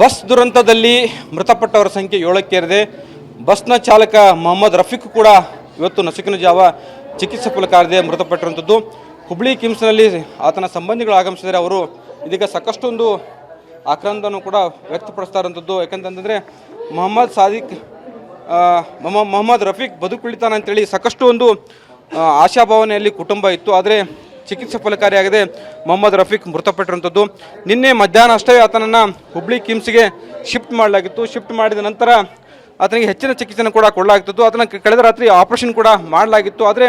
Bus ದುರಂತದಲ್ಲಿ ಮೃತಪಟ್ಟವರ ಸಂಖ್ಯೆ ಏಳಕ್ಕೇರಿದೆ ಬಸ್ನ ಚಾಲಕ ಮೊಹಮ್ಮದ್ ರಫೀಕ್ ಕೂಡ ಇವತ್ತು ನಸುಕಿನ ಜಾವ ಚಿಕಿತ್ಸೆ ಫಲಕಾರದೆ ಮೃತಪಟ್ಟಿರುವಂಥದ್ದು. ಹುಬ್ಳಿ ಕಿಮ್ಸ್ನಲ್ಲಿ ಆತನ ಸಂಬಂಧಿಗಳು ಆಗಮಿಸಿದರೆ ಅವರು ಇದೀಗ ಸಾಕಷ್ಟೊಂದು ಆಕ್ರಂದನೂ ಕೂಡ ವ್ಯಕ್ತಪಡಿಸ್ತಾ ಇರುವಂಥದ್ದು. ಯಾಕಂತಂದರೆ ಮೊಹಮ್ಮದ್ ಸಾದಿಕ್ ಮೊಹಮ್ಮದ್ ರಫೀಕ್ ಬದುಕುಳಿತಾನ ಅಂತೇಳಿ ಸಾಕಷ್ಟು ಒಂದು ಆಶಾಭಾವನೆಯಲ್ಲಿ ಕುಟುಂಬ ಇತ್ತು. ಆದರೆ ಚಿಕಿತ್ಸೆ ಫಲಕಾರಿಯಾಗಿದೆ ಮೊಹಮ್ಮದ್ ರಫೀಕ್ ಮೃತಪಟ್ಟಿರುವಂಥದ್ದು. ನಿನ್ನೆ ಮಧ್ಯಾಹ್ನ ಅಷ್ಟೇ ಆತನನ್ನು ಹುಬ್ಳಿ ಕಿಮ್ಸ್ಗೆ ಶಿಫ್ಟ್ ಮಾಡಲಾಗಿತ್ತು. ಶಿಫ್ಟ್ ಮಾಡಿದ ನಂತರ ಆತನಿಗೆ ಹೆಚ್ಚಿನ ಚಿಕಿತ್ಸೆಯನ್ನು ಕೂಡ ಕೊಡಲಾಗ್ತಿತ್ತು. ಆತನ ಕಳೆದ ರಾತ್ರಿ ಆಪರೇಷನ್ ಕೂಡ ಮಾಡಲಾಗಿತ್ತು. ಆದರೆ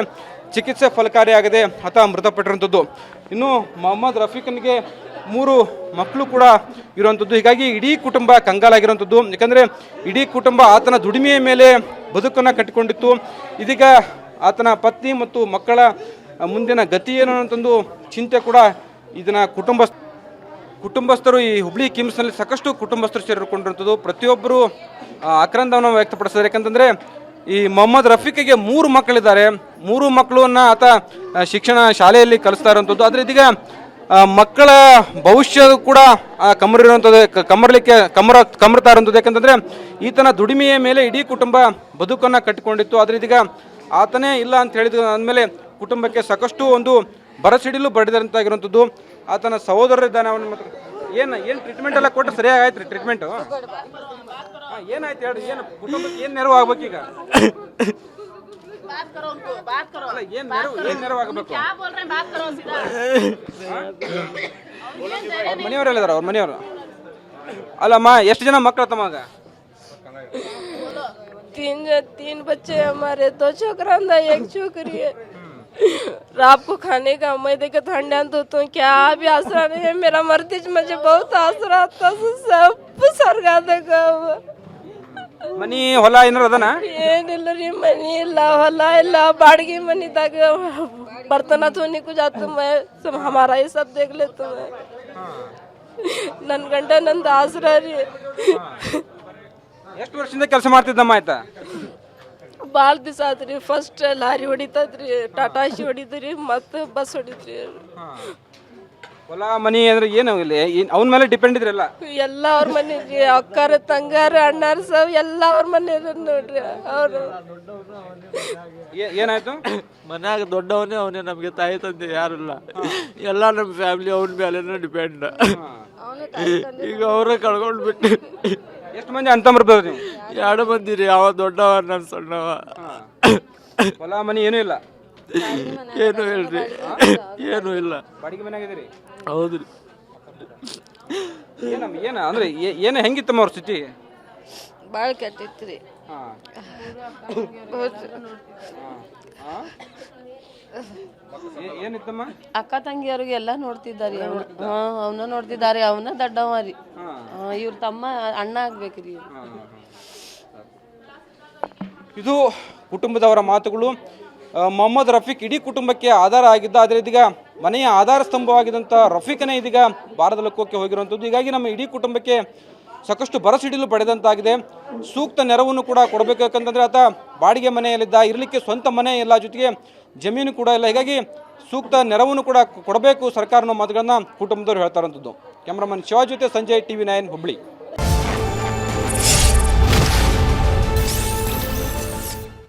ಚಿಕಿತ್ಸೆ ಫಲಕಾರಿಯಾಗದೆ ಆತ ಮೃತಪಟ್ಟಿರುವಂಥದ್ದು. ಇನ್ನು ಮೊಹಮ್ಮದ್ ರಫೀಕನಿಗೆ ಮೂರು ಮಕ್ಕಳು ಕೂಡ ಇರುವಂಥದ್ದು. ಹೀಗಾಗಿ ಇಡೀ ಕುಟುಂಬ ಕಂಗಾಲಾಗಿರುವಂಥದ್ದು. ಯಾಕಂದರೆ ಇಡೀ ಕುಟುಂಬ ಆತನ ದುಡಿಮೆಯ ಮೇಲೆ ಬದುಕನ್ನು ಕಟ್ಟಿಕೊಂಡಿತ್ತು. ಇದೀಗ ಆತನ ಪತ್ನಿ ಮತ್ತು ಮಕ್ಕಳ ಮುಂದಿನ ಗತಿ ಏನು ಅಂತಂದು ಚಿಂತೆ ಕೂಡ ಇದನ್ನ ಕುಟುಂಬ ಕುಟುಂಬಸ್ಥರು ಈ ಹುಬ್ಳಿ ಕಿಮ್ಸ್ನಲ್ಲಿ ಸಾಕಷ್ಟು ಕುಟುಂಬಸ್ಥರು ಸೇರಿಕೊಂಡಿರುವಂಥದ್ದು. ಪ್ರತಿಯೊಬ್ಬರು ಆಕ್ರಂದವನ್ನು ವ್ಯಕ್ತಪಡಿಸಿದ್ದಾರೆ. ಯಾಕಂತಂದರೆ ಈ ಮೊಹಮ್ಮದ್ ರಫೀಕಿಗೆ ಮೂರು ಮಕ್ಕಳಿದ್ದಾರೆ. ಮೂರು ಮಕ್ಕಳನ್ನು ಆತ ಶಿಕ್ಷಣ ಶಾಲೆಯಲ್ಲಿ ಕಲಿಸ್ತಾ ಇರುವಂಥದ್ದು. ಆದರೆ ಇದೀಗ ಮಕ್ಕಳ ಭವಿಷ್ಯ ಕೂಡ ಕಮರಿರುವಂಥದ್ದು ಕಮರ್ಲಿಕ್ಕೆ, ಕಮರ, ಕಮರ್ತಾ ಇರುವಂಥದ್ದು. ಯಾಕಂತಂದರೆ ಈತನ ದುಡಿಮೆಯ ಮೇಲೆ ಇಡೀ ಕುಟುಂಬ ಬದುಕನ್ನು ಕಟ್ಟಿಕೊಂಡಿತ್ತು. ಆದರೆ ಇದೀಗ ಆತನೇ ಇಲ್ಲ ಅಂತ ಹೇಳಿದ ಅಂದಮೇಲೆ ಕುಟುಂಬಕ್ಕೆ ಸಾಕಷ್ಟು ಒಂದು ಬರಸಿಡಿಲು ಬಡಿದಂತಾಗಿರುವಂಥದ್ದು ಆತನ ಸಹೋದರರಿದ್ದಾನೆ ಅವನ ಮಾತ್ರ ಏನು ಏನು ಟ್ರೀಟ್ಮೆಂಟ್ ಎಲ್ಲ ಕೊಟ್ಟು ಸರಿಯಾಗಿ ಆಯ್ತು ರೀ ಟ್ರೀಟ್ಮೆಂಟು ಏನಾಯ್ತು ಹೇಳಿ ಏನು ಕುಟುಂಬಕ್ಕೆ ಏನು ನೆರವು ಆಗ್ಬೇಕೀಗ बात करो उनको बात करो ಅಲ್ಲ ಏನು ನೆರವು ಏನು ನೆರವು ಆಗಬೇಕು क्या बोल रहे हैं बात करो सीधा ಅವ್ರ ಮನೆಯವರೆಲ್ಲಿದ್ದಾರೆ ಅವ್ರ ಮನೆಯವರು ಅಲ್ಲಮ್ಮ ಎಷ್ಟು ಜನ ಮಕ್ಕಳು ತಮ್ಮಗ तीन तीन बच्चे हैं हमारे दो छोकरा अंदर एक छोकरी है रात को खाने का मैं देखे ठंडा तो तो क्या भी आसरा नहीं है मेरा मर्दी मुझे बहुत आसरा था सब ಸರ್ಗ ಮನಿ ಹೊಲ ಏನಾರ ಅದನ ಏನಿಲ್ಲ ರೀ ಮನಿ ಇಲ್ಲ ಹೊಲ ಇಲ್ಲ ಬಾಡಿಗೆ ಮನಿದಾಗ बर्तन धोने को जाते मैं सब हमारा ये सब देख लेते मैं ನನ್ನ ಗಂಡ ನಂದು ಆಸರ ರೀ ಎಷ್ಟು ವರ್ಷದಿಂದ ಕೆಲಸ ಮಾಡ್ತಿದ್ದಮ್ಮ ಆಯ್ತಾ ಭಾಳ ದಿವಸ ಆತ್ರಿ ಫಸ್ಟ್ ಲಾರಿ ಹೊಡಿತದ್ರಿ ಟಾಟಾ ಏಸಿ ಹೊಡಿದ್ರಿ ಮತ್ತೆ ಬಸ್ ಹೊಡಿತ್ರಿ ಹೊಲ ಮನಿ ಅಂದ್ರೆ ಏನು ಇಲ್ಲಿ? ಅವನ ಮೇಲೆ ಡಿಪೆಂಡ್ ಇದ್ರಲ್ಲ? ಎಲ್ಲ ಅವ್ರ ಮನೆ ರೀ ಅಕ್ಕಾರ ತಂಗಾರ ಅಣ್ಣಾರ ಸವ್ ಎಲ್ಲ ಅವ್ರ ಮನೆ ನೋಡ್ರಿ. ಅವ್ರು. ಏ- ಏನಾಯ್ತು? ಮನ್ಯಾಗ ದೊಡ್ಡವನೇ ಅವನೇ ನಮಗೆ ತಾಯಿ ತಂದೆ ಯಾರಿಲ್ಲ. ಎಲ್ಲ ನಮ್ಮ ಫ್ಯಾಮಿಲಿ ಅವನ ಮೇಲೆ ಡಿಪೆಂಡ್ ಈಗ ಅವರೇ ಕಳ್ಕೊಂಡು ಬಿಟ್ಟು ಎಷ್ಟು ಮಂದಿ ಅಂತ ಬರ್ತದೆ ನೀವು? ಎರಡು ಬಂದಿರಿ ರೀ ಅವ ದೊಡ್ಡವ ನನ್ನ ಸಣ್ಣವ. ಹೊಲ ಮನಿ ಏನೂ ಇಲ್ಲ? ಏನು ಹೇಳ್ರಿ ಏನು ಇಲ್ಲ. ಬಾಡಿಗೆ ಮನೆಯಾಗಿದ್ದೀರಿ ಹೌದು ರೀ ಏನಮ್ಮ ಏನ ಅಂದ್ರೆ ಏ- ಏನು ಹೆಂಗಿತ್ತಮ್ಮ ಅವ್ರ ಸ್ಥಿತಿ? ಭಾಳ ಕೆಟ್ಟಿತ್ರಿ. ಹಾಂ. ಏನಿತ್ತಮ್ಮ? ಅಕ್ಕ ತಂಗಿಯವ್ರಿಗೆ ಎಲ್ಲ ನೋಡ್ತಿದ್ದಾರೆ ಅವನ ನೋಡ್ತಿದ್ದಾರೆ ಅವನ ದೊಡ್ಡವ ರೀ. ಇವ್ರ ತಮ್ಮ ಅಣ್ಣ ಆಗ್ಬೇಕ್ರಿ. ಇದು ಕುಟುಂಬದವರ ಮಾತುಗಳು. ಮೊಹಮ್ಮದ್ ರಫೀಕ್ ಇಡೀ ಕುಟುಂಬಕ್ಕೆ ಆಧಾರ ಆಗಿದ್ದ ಆದರೆ ಇದೀಗ ಮನೆಯ ಆಧಾರ ಸ್ತಂಭವಾಗಿದ್ದಂಥ ರಫೀಕನೇ ಇದೀಗ ಭಾರತ ಲೋಕಕ್ಕೆ ಹೋಗಿರುವಂಥದ್ದು. ಹೀಗಾಗಿ ನಮ್ಮ ಇಡೀ ಕುಟುಂಬಕ್ಕೆ ಸಾಕಷ್ಟು ಬರಸಿಡಿಲು ಪಡೆದಂತಾಗಿದೆ. ಸೂಕ್ತ ನೆರವನ್ನು ಕೂಡ ಕೊಡಬೇಕು ಯಾಕಂತಂದರೆ ಆತ ಬಾಡಿಗೆ ಮನೆಯಲ್ಲಿದ್ದ ಇರಲಿಕ್ಕೆ ಸ್ವಂತ ಮನೆ ಇಲ್ಲ ಜೊತೆಗೆ ಜಮೀನು ಕೂಡ ಇಲ್ಲ. ಹೀಗಾಗಿ ಸೂಕ್ತ ನೆರವನ್ನು ಕೂಡ ಕೊಡಬೇಕು ಸರ್ಕಾರ ಮಾತುಗಳನ್ನು ಕುಟುಂಬದವರು ಹೇಳ್ತಾರಂಥದ್ದು ಕ್ಯಾಮ್ರಾಮನ್ ಶಿವ ಜೊತೆ Sanjay T V nine Hubli